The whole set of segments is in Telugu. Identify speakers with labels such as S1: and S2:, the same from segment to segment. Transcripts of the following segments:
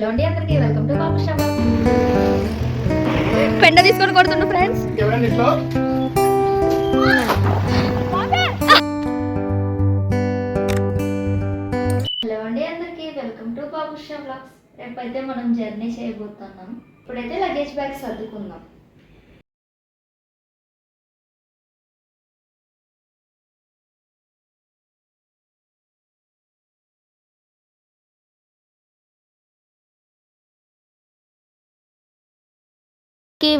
S1: హలో అండి అందరికీ వెల్కమ్ టు బాబు షాప్
S2: పెండ తీసుకొని కొడుతుండు ఫ్రెండ్స్
S3: ఎవరండి ఇంట్లో?
S1: హలో అండి అందరికీ welcome to Babu shop blogs రేపైతే మనం జర్నీ చేయబోతున్నాం. ఇప్పుడైతే luggage bag సర్దుకుందాం.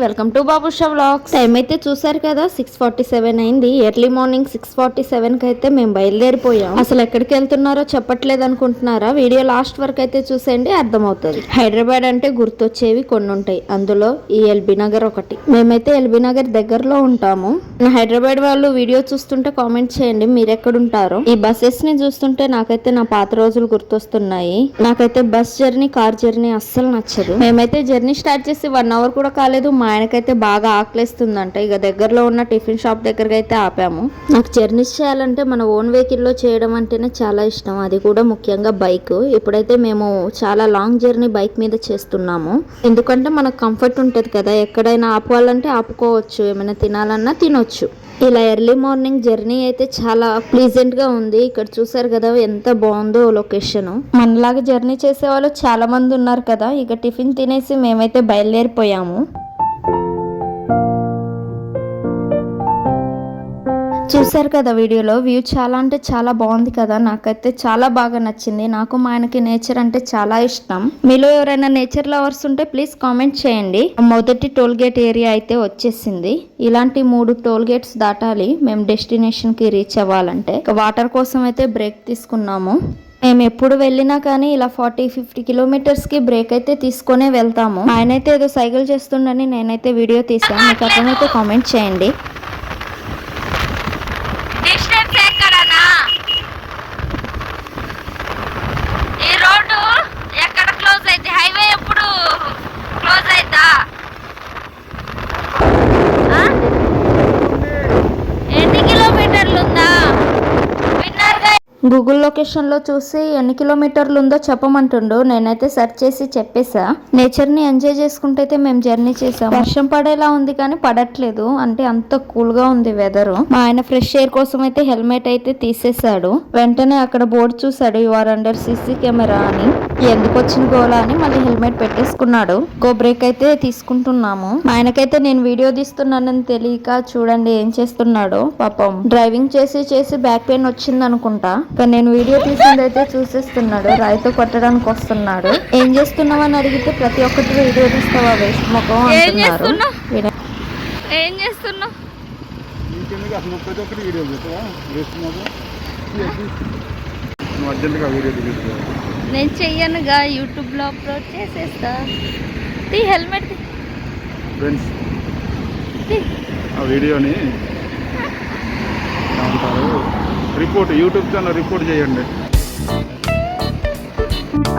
S2: Welcome to Babusha vlogs. Time అయితే చూసారు కదా సిక్స్ ఫార్టీ సెవెన్ అయింది. ఎర్లీ మార్నింగ్ సిక్స్ ఫార్టీ సెవెన్కి అయితే మేము బయలుదేరిపోయాం. అసలు ఎక్కడికి వెళ్తున్నారో చెప్పట్లేదు అనుకుంటున్నారా? వీడియో లాస్ట్ వరకు అయితే చూసేయండి అర్థమవుతుంది. హైదరాబాద్ అంటే గుర్తొచ్చేవి కొన్ని ఉంటాయి. అందులో ఈ ఎల్బీ నగర్ ఒకటి. మేమైతే ఎల్బీ నగర్ దగ్గరలో ఉంటాము. హైదరాబాద్ వాళ్ళు వీడియో చూస్తుంటే కామెంట్ చేయండి మీరు ఎక్కడుంటారో ఈ బస్సెస్ని చూస్తుంటే నాకైతే నా పాత రోజులు గుర్తొస్తున్నాయి. నాకైతే బస్ జర్నీ కార్ జర్నీ అస్సలు నచ్చదు. మేమైతే జర్నీ స్టార్ట్ చేసి వన్ అవర్ కూడా కాలేదు మా ఆయనకైతే బాగా ఆకలిస్తుందంట. ఇక దగ్గరలో ఉన్న టిఫిన్ షాప్ దగ్గరకి అయితే ఆపాము. నాకు జర్నీస్ చేయాలంటే మన ఓన్ వెహికల్లో చేయడం అంటేనే చాలా ఇష్టం. అది కూడా ముఖ్యంగా బైక్. ఇప్పుడైతే మేము చాలా లాంగ్ జర్నీ బైక్ మీద చేస్తున్నాము. ఎందుకంటే మనకు కంఫర్ట్ ఉంటుంది కదా. ఎక్కడైనా ఆపుకోవాలంటే ఆపుకోవచ్చు. ఏమైనా తినాలన్నా తినొచ్చు. ఇలా ఎర్లీ మార్నింగ్ జర్నీ అయితే చాలా ప్లీజెంట్గా ఉంది. ఇక్కడ చూసారు కదా ఎంత బాగుందో లొకేషన్. మనలాగా జర్నీ చేసే వాళ్ళు చాలా మంది ఉన్నారు కదా. ఇక టిఫిన్ తినేసి మేమైతే బయలుదేరిపోయాము. చూసారు కదా వీడియోలో. వ్యూ చాలా అంటే చాలా బాగుంది కదా. నాకైతే చాలా బాగా నచ్చింది. నాకు మా ఆయనకి నేచర్ అంటే చాలా ఇష్టం. మీలో ఎవరైనా నేచర్ లవర్స్ ఉంటే ప్లీజ్ కామెంట్ చేయండి. మొదటి టోల్ గేట్ ఏరియా అయితే వచ్చేసింది. ఇలాంటి మూడు టోల్ గేట్స్ దాటాలి. మేము డెస్టినేషన్కి రీచ్ అవ్వాలంటే. వాటర్ కోసం అయితే బ్రేక్ తీసుకున్నాము. మేము ఎప్పుడు వెళ్ళినా కానీ ఇలా ఫార్టీ ఫిఫ్టీ కిలోమీటర్స్కి బ్రేక్ అయితే తీసుకొనే వెళ్తాము. ఆయన అయితే ఏదో సైకిల్ చేస్తుండని నేనైతే వీడియో తీసాను మీకు అర్థమైతే కామెంట్ చేయండి
S4: డిస్టెన్స్ ఎక్కడనా ఈ రోడ్డు ఎక్కడ క్లోజ్ అయితే హైవే ఎప్పుడు క్లోజ్ అయిద్దా ఆ? ఎన్ని కిలోమీటర్లు ఉందా విన్నర్గా
S2: గూగుల్ లొకేషన్లో చూసి ఎన్ని కిలోమీటర్లు ఉందో చెప్పమంటుండు. నేనైతే సెర్చ్ చేసి చెప్పేసా. నేచర్ని ఎంజాయ్ చేసుకుంటే అయితే మేము జర్నీ చేసాం వర్షం పడేలా ఉంది కానీ పడట్లేదు. అంటే అంత కూల్గా ఉంది వెదర్. మా ఆయన ఫ్రెష్ ఎయిర్ కోసం అయితే హెల్మెట్ అయితే తీసేశాడు. వెంటనే అక్కడ బోర్డు చూసాడు you are under CC camera అని. ఎందుకు వచ్చిన గోలా అని మళ్ళీ హెల్మెట్ పెట్టేసుకున్నాడు. గో బ్రేక్ అయితే తీసుకుంటున్నాము. ఆయనకైతే నేను వీడియో తీస్తున్నానని తెలియక చూడండి ఏం చేస్తున్నాడో. పాపం డ్రైవింగ్ చేసి చేసి బ్యాక్ పెయిన్ వచ్చింది అనుకుంటా కానీ నేను వీడియో తీసింది అయితే చూసేస్తున్నాడు. రాయితో కొట్టడానికి వస్తున్నాడు. ఏం చేస్తున్నావు అని అడిగితే ప్రతి ఒక్కటి వీడియో తీస్తావా వేస్ట్ ముఖం
S4: ఏం
S2: అంటున్నారు.
S4: ఏం చేస్తున్నావు? నేను చెయ్యనుగా యూట్యూబ్లో అప్లోడ్ చేసేస్తా. తీ హెల్మెట్
S3: ఫ్రెండ్స్ ఆ వీడియోని ఏమంటారు? రిపోర్ట్ యూట్యూబ్ ఛానల్ రిపోర్ట్ చేయండి.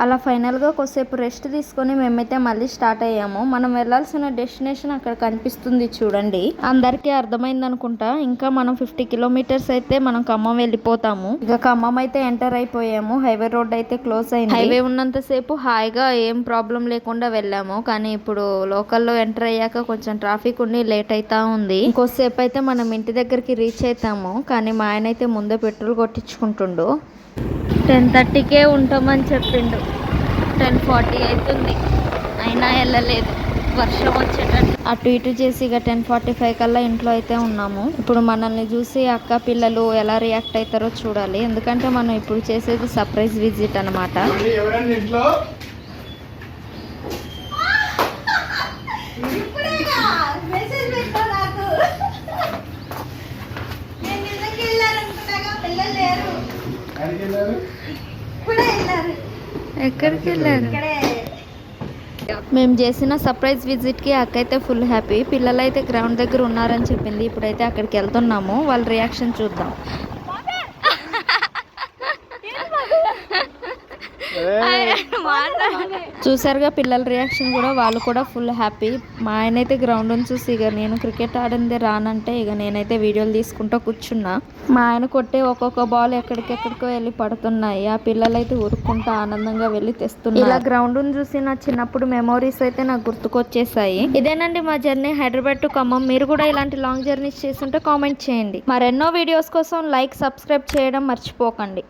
S2: అలా ఫైనల్గా కొద్దిసేపు రెస్ట్ తీసుకొని మేమైతే మళ్ళీ స్టార్ట్ అయ్యాము. మనం వెళ్ళాల్సిన డెస్టినేషన్ అక్కడ కనిపిస్తుంది చూడండి. అందరికీ అర్థమైంది అనుకుంటా. ఇంకా మనం ఫిఫ్టీ కిలోమీటర్స్ అయితే మనం ఖమ్మం వెళ్ళిపోతాము. ఇక ఖమ్మం అయితే ఎంటర్ అయిపోయాము. హైవే రోడ్ అయితే క్లోజ్ అయింది. హైవే ఉన్నంతసేపు హాయిగా ఏం ప్రాబ్లం లేకుండా వెళ్ళాము. కానీ ఇప్పుడు లోకల్లో ఎంటర్ అయ్యాక కొంచెం ట్రాఫిక్ ఉండి లేట్ అయితా ఉంది. ఇంకోసేపు అయితే మనం ఇంటి దగ్గరికి రీచ్ అవుతాము. కానీ మా ఆయన అయితే ముందే పెట్రోల్ కొట్టించుకుంటుండు. టెన్ థర్టీకే ఉంటామని చెప్పిండు. టెన్ ఫార్టీ అవుతుంది అయినా వెళ్ళలేదు. వర్షం వచ్చేటట్టు. అటు ఇటు చేసి ఇక టెన్ ఫార్టీ ఫైవ్ కల్లా ఇంట్లో అయితే ఉన్నాము. ఇప్పుడు మనల్ని చూసి అక్క పిల్లలు ఎలా రియాక్ట్ అవుతారో చూడాలి. ఎందుకంటే మనం ఇప్పుడు చేసేది సర్ప్రైజ్ విజిట్ అనమాట
S3: ఎవరండి ఇంట్లో
S1: మెసేజ్ పెట్టావు నాకు నేను నిజంగా వెళ్ళారనుకున్నాగా పిల్లలు లేరు
S3: ఆయనకి వెళ్ళారు
S1: ఇప్పుడే వెళ్ళారు
S4: ఎక్కడికి వెళ్ళారు
S1: ఇక్కడే.
S2: మేము చేసిన సర్ప్రైజ్ విజిట్కి అక్క అయితే ఫుల్ హ్యాపీ. పిల్లలు అయితే గ్రౌండ్ దగ్గర ఉన్నారని చెప్పింది. ఇప్పుడైతే అక్కడికి వెళ్తున్నాము. వాళ్ళ రియాక్షన్ చూద్దాం. చూసారుగా పిల్లల రియాక్షన్ కూడా వాళ్ళు కూడా ఫుల్ హ్యాపీ మా ఆయన అయితే గ్రౌండ్ చూసి ఇక నేను క్రికెట్ ఆడిందే రానంటే ఇక నేనైతే వీడియోలు తీసుకుంటూ కూర్చున్నా. మా ఆయన కొట్టే ఒక్కొక్క బాల్ ఎక్కడికెక్కడికో వెళ్ళి పడుతున్నాయి. ఆ పిల్లలైతే ఉరుక్కుంటూ ఆనందంగా వెళ్ళి తెస్తున్నారు. ఇలా గ్రౌండ్ చూసి నా చిన్నప్పుడు మెమోరీస్ అయితే నాకు గుర్తుకొచ్చేసాయి. ఇదేనండి మా జర్నీ హైదరాబాద్ టు ఖమ్మం. మీరు కూడా ఇలాంటి లాంగ్ జర్నీస్ చేస్తుంటే కామెంట్ చేయండి. మరెన్నో వీడియోస్ కోసం లైక్ సబ్స్క్రైబ్ చేయడం మర్చిపోకండి.